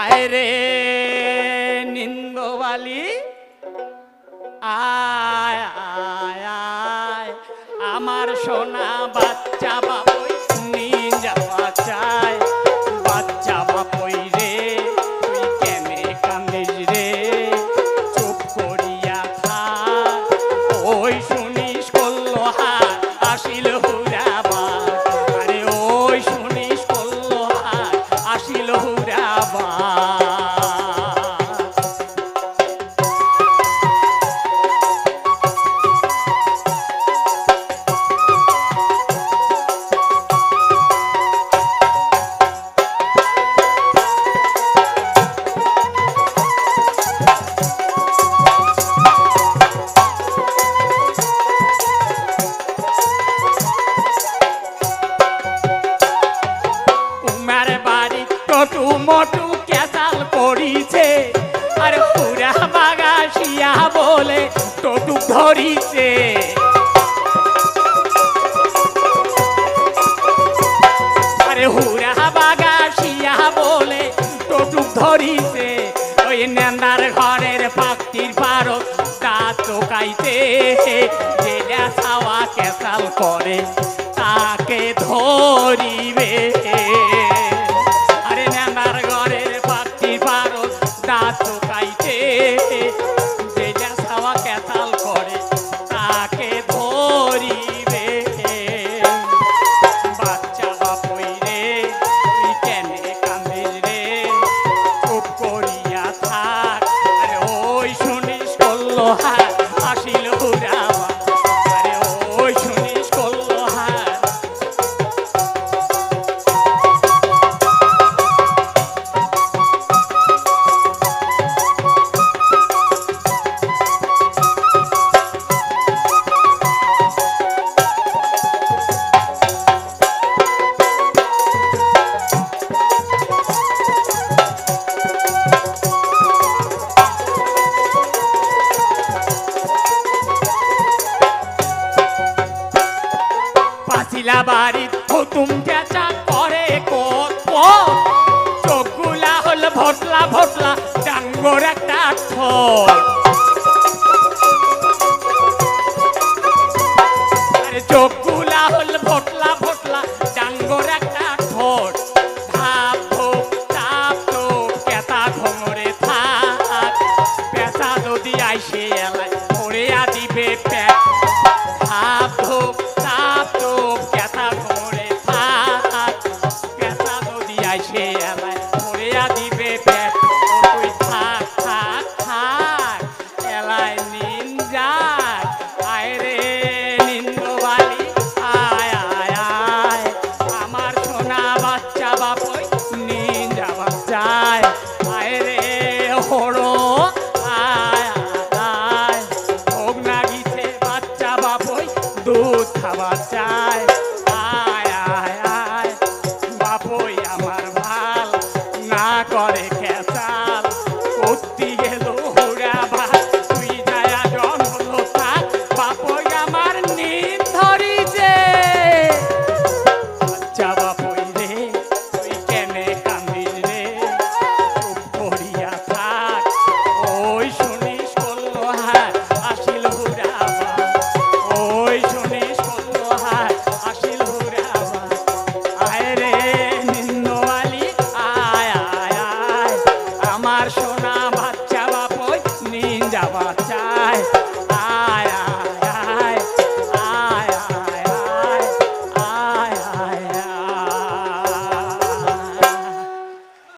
আয় রে আয় আয় আয়। আমার সোনা ধরিছে। আরে হুরা বাগা শিয়া বলে টটুক ধরিছে। ওই নেন্দার ঘরের পাখির পারো দাঁত চোকাইতে জেলা ছাওয়া কেসাল করে, তাকে ধরিবে। আসি মহিলা বাড়ির হুতুম চেঁচা করে কত চোখগুলা হল ভটলা ভটলা ডাঙ্গর একটা চোখ